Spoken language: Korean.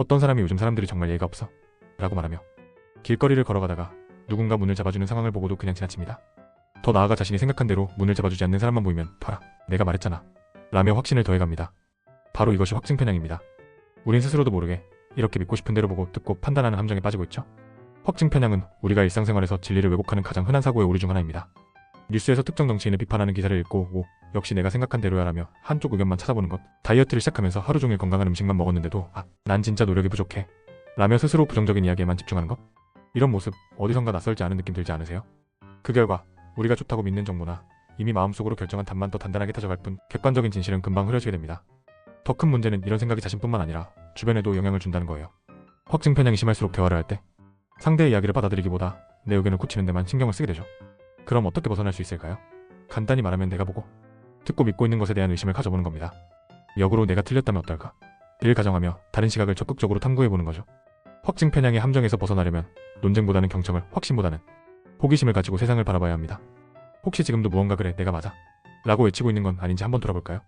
어떤 사람이 요즘 사람들이 정말 예의가 없어? 라고 말하며 길거리를 걸어가다가 누군가 문을 잡아주는 상황을 보고도 그냥 지나칩니다. 더 나아가 자신이 생각한 대로 문을 잡아주지 않는 사람만 보이면 봐라 내가 말했잖아 라며 확신을 더해갑니다. 바로 이것이 확증 편향입니다. 우린 스스로도 모르게 이렇게 믿고 싶은 대로 보고 듣고 판단하는 함정에 빠지고 있죠. 확증 편향은 우리가 일상생활에서 진리를 왜곡하는 가장 흔한 사고의 오류 중 하나입니다. 뉴스에서 특정 정치인을 비판하는 기사를 읽고 오 역시 내가 생각한 대로야라며 한쪽 의견만 찾아보는 것 다이어트를 시작하면서 하루 종일 건강한 음식만 먹었는데도 아 난 진짜 노력이 부족해 라며 스스로 부정적인 이야기에만 집중하는 것 이런 모습 어디선가 낯설지 않은 느낌 들지 않으세요? 그 결과 우리가 좋다고 믿는 정보나 이미 마음속으로 결정한 답만 더 단단하게 다져갈 뿐 객관적인 진실은 금방 흐려지게 됩니다. 더 큰 문제는 이런 생각이 자신뿐만 아니라 주변에도 영향을 준다는 거예요. 확증 편향이 심할수록 대화를 할 때 상대의 이야기를 받아들이기보다 내 의견을 굳히는 데만 신경을 쓰게 되죠. 그럼 어떻게 벗어날 수 있을까요? 간단히 말하면 내가 보고 듣고 믿고 있는 것에 대한 의심을 가져보는 겁니다. 역으로 내가 틀렸다면 어떨까? 를 가정하며 다른 시각을 적극적으로 탐구해보는 거죠. 확증 편향의 함정에서 벗어나려면 논쟁보다는 경청을, 확신보다는 호기심을 가지고 세상을 바라봐야 합니다. 혹시 지금도 무언가 그래 내가 맞아? 라고 외치고 있는 건 아닌지 한번 돌아볼까요?